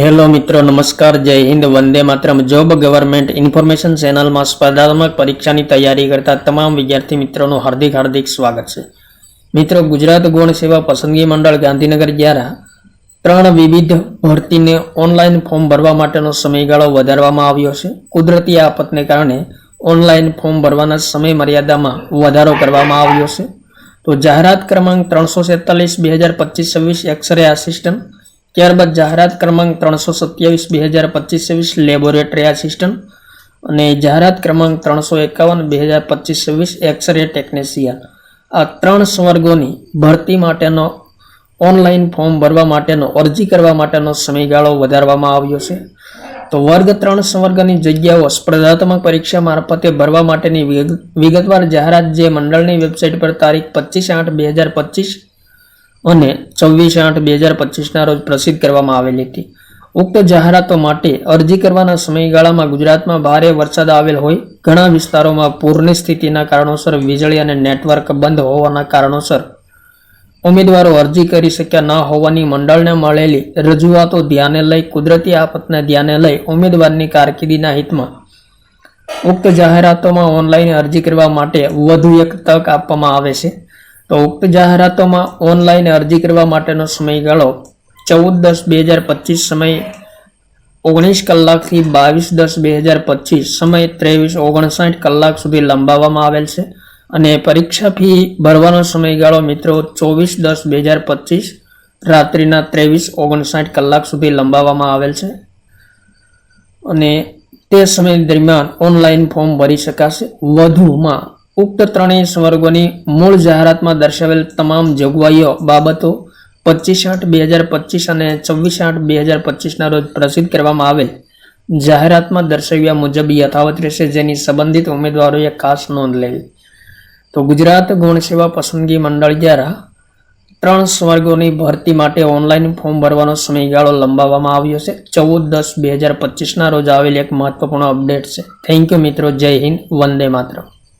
Hello મિત્રો, નમસ્કાર, જય હિન્દ, વંદે માત્રમ. જોબ ગવર્મેન્ટ ઇન્ફોર્મેશન ચેનલમાં સ્પર્ધાત્મક પરીક્ષાની તૈયારી કરતા તમામ વિદ્યાર્થી મિત્રોનું હાર્દિક હાર્દિક સ્વાગત છે. મિત્રો, ગુજરાત ગૌણ સેવા પસંદગી મંડળ ગાંધીનગર દ્વારા ત્રણ વિવિધ ભરતીને ઓનલાઈન ફોર્મ ભરવા માટેનો સમયગાળો વધારવામાં આવ્યો છે. કુદરતી આફતને કારણે ઓનલાઈન ફોર્મ ભરવાના સમય મર્યાદામાં વધારો કરવામાં આવ્યો છે. તો જાહેરાત ક્રમાંક ત્રણસો સેતાલીસ બે હજાર પચીસ, છવ્વીસ, એક્સરે આસિસ્ટન્ટ ત્યારબાદ જાહેરાત ક્રમાંક ત્રણસો સત્યાવીસ, બે હજાર પચીસ છવ્વીસ, લેબોરેટરી આસિસ્ટન્ટ અને જાહેરાત ક્રમાંક ત્રણસો એકાવન, બે હજાર પચીસ છવ્વીસ, એક્સરે ટેકનિશિયન આ ત્રણ સંવર્ગોની ભરતી માટેનો ઓનલાઈન ફોર્મ ભરવા માટેનો, અરજી કરવા માટેનો સમયગાળો વધારવામાં આવ્યો છે. તો વર્ગ ત્રણ સંવર્ગની જગ્યાઓ સ્પર્ધાત્મક પરીક્ષા મારફતે ભરવા માટેની વિગતવાર જાહેરાત જે મંડળની વેબસાઇટ પર તારીખ પચીસ આઠ, બે હજાર પચીસ અને છવ્વીસ આઠ બે હજાર પચીસના રોજ પ્રસિદ્ધ કરવામાં આવેલી હતી. ઉક્ત જાહેરાતો માટે અરજી કરવાના સમયગાળામાં ગુજરાતમાં ભારે વરસાદ આવેલ હોય, ઘણા વિસ્તારોમાં પૂરની સ્થિતિના કારણોસર વીજળી અને નેટવર્ક બંધ હોવાના કારણોસર ઉમેદવારો અરજી કરી શક્યા ન હોવાની મંડળને મળેલી રજૂઆતો ધ્યાને લઈ, કુદરતી આફતને ધ્યાને લઈ ઉમેદવારની કારકિર્દીના હિતમાં ઉક્ત જાહેરાતોમાં ઓનલાઈન અરજી કરવા માટે વધુ એક તક આપવામાં આવે છે. તો ઉક્ત જાહેરાતોમાં ઓનલાઈન અરજી કરવા માટેનો સમયગાળો ચૌદ દસ બે હજાર પચીસ સમય ઓગણીસ કલાકથી બાવીસ દસ બે હજાર પચીસ સમય ત્રેવીસ ઓગણસાઠ કલાક સુધી લંબાવવામાં આવેલ છે. અને પરીક્ષા ફી ભરવાનો સમયગાળો મિત્રો ચોવીસ દસ બે હજાર પચીસ રાત્રિના ત્રેવીસ ઓગણસાઠ કલાક સુધી લંબાવવામાં આવેલ છે. અને તે સમય દરમિયાન ઓનલાઈન ફોર્મ ભરી શકાશે. વધુમાં ઉક્ત ત્રણેય સ્વર્ગોની મૂળ જાહેરાતમાં દર્શાવેલ તમામ જોગવાઈઓ બાબતો પચીસ આઠ બે હજાર પચીસ અને છવ્વીસ આઠ બે હજાર પચીસના રોજ પ્રસિદ્ધ કરવામાં આવેલ જાહેરાતમાં દર્શાવ્યા મુજબ યથાવત રહેશે જેની સંબંધિત ઉમેદવારોએ ખાસ નોંધ લેવી. તો ગુજરાત ગુણ સેવા પસંદગી મંડળ દ્વારા ત્રણ સ્વર્ગોની ભરતી માટે ઓનલાઈન ફોર્મ ભરવાનો સમયગાળો લંબાવવામાં આવ્યો છે. ચૌદ દસ બે હજાર પચીસના રોજ આવેલી એક મહત્વપૂર્ણ અપડેટ છે. થેન્ક યુ મિત્રો. જય હિન્દ. વંદે માતરમ.